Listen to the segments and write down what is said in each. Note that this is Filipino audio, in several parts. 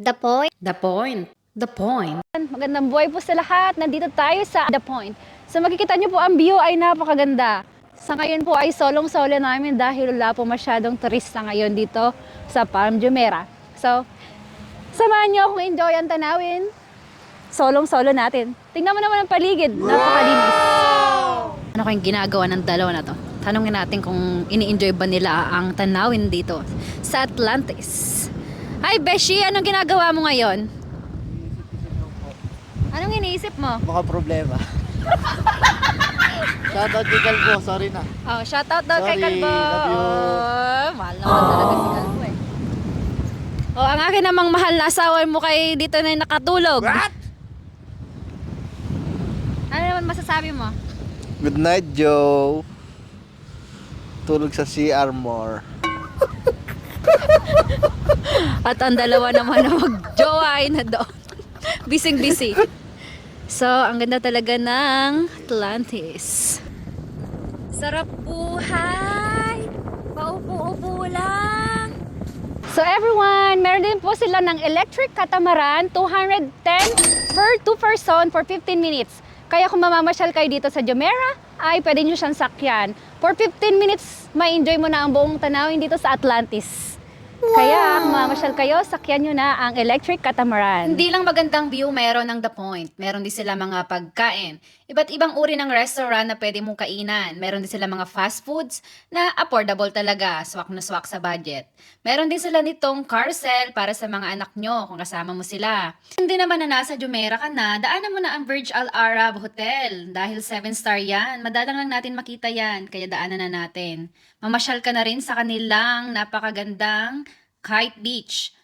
The point. The point. The point. Magandang buhay po sa lahat. Nandito tayo sa The Point. So makikita niyo po ang view ay napakaganda. Sa ngayon po ay solong-solo namin dahil wala po masyadong turista ngayon dito sa Palm Jumeirah. So, samahan niyo akong enjoy ang tanawin. Solong-solo natin. Tingnan mo naman ang paligid. Napakalinis. Ano kayong ginagawa ng dalawa na to? Tanungin natin kung ini-enjoy ba nila ang tanawin dito sa Atlantis. Hi, Beshi! Anong ginagawa mo ngayon? Anong iniisip mo? mga problema. Shoutout kay Kalbo, sorry na. Oh, shoutout daw kay Sorry, Kalbo. love you. Oh, mahal naman talaga si Kalbo eh. Oh, ang akin namang mahal na asawa mo kay dito na nakatulog. What? Ano naman masasabi mo? Good night, Joe. Tulog sa CR more. At ang dalawa naman na mag-jowa ay na doon. Bising-busy. So, ang ganda talaga ng Atlantis. Sarap buhay! Paupo-upo lang! So everyone, meron din po sila ng electric catamaran, 210 per 2 person for 15 minutes. Kaya kung mamamasyal kayo dito sa Jumeirah, ay pwede nyo siyang sakyan. For 15 minutes, ma-enjoy mo na ang buong tanawin dito sa Atlantis. Kaya kung mamamasyal kayo, sakyan nyo na ang electric catamaran. Hindi lang magandang view, meron ng The Point. Meron din sila mga pagkain. Iba't ibang uri ng restaurant na pwede mong kainan. Meron din sila mga fast foods na affordable talaga, swak na swak sa budget. Meron din sila nitong carousel para sa mga anak nyo kung kasama mo sila. Hindi naman na nasa Jumeirah ka na, daanan mo na ang Burj Al Arab Hotel. Dahil 7 star yan, madalang lang natin makita yan, kaya daanan na natin. Mamasyal ka na rin sa kanilang napakagandang Kite Beach.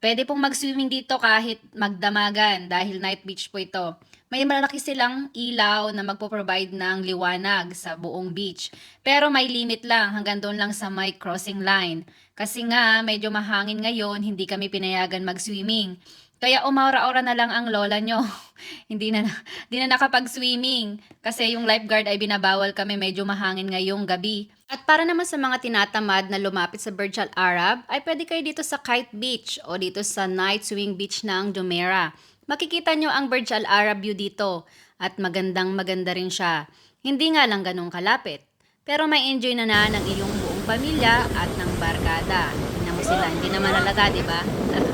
Pwede pong mag-swimming dito kahit magdamagan dahil night beach po ito. May malaki silang ilaw na magpo-provide ng liwanag sa buong beach. Pero may limit lang hanggang doon lang sa may crossing line. Kasi nga medyo mahangin ngayon, hindi kami pinayagan mag-swimming. Kaya umaura-ora na lang ang lola nyo. hindi na, hindi na nakapag-swimming. Kasi yung lifeguard ay binabawal kami medyo mahangin ngayong gabi. At para naman sa mga tinatamad na lumapit sa Burj Al Arab, ay pwede kayo dito sa Kite Beach o dito sa Night Swing Beach ng Jumeirah. Makikita nyo ang Burj Al Arab view dito at magandang maganda rin siya. Hindi nga lang ganun kalapit. Pero may enjoy na na ng iyong buong pamilya at ng barkada. Tingnan mo sila, hindi naman halata, di ba?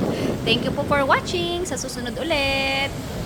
Thank you po for watching. Sa susunod ulit.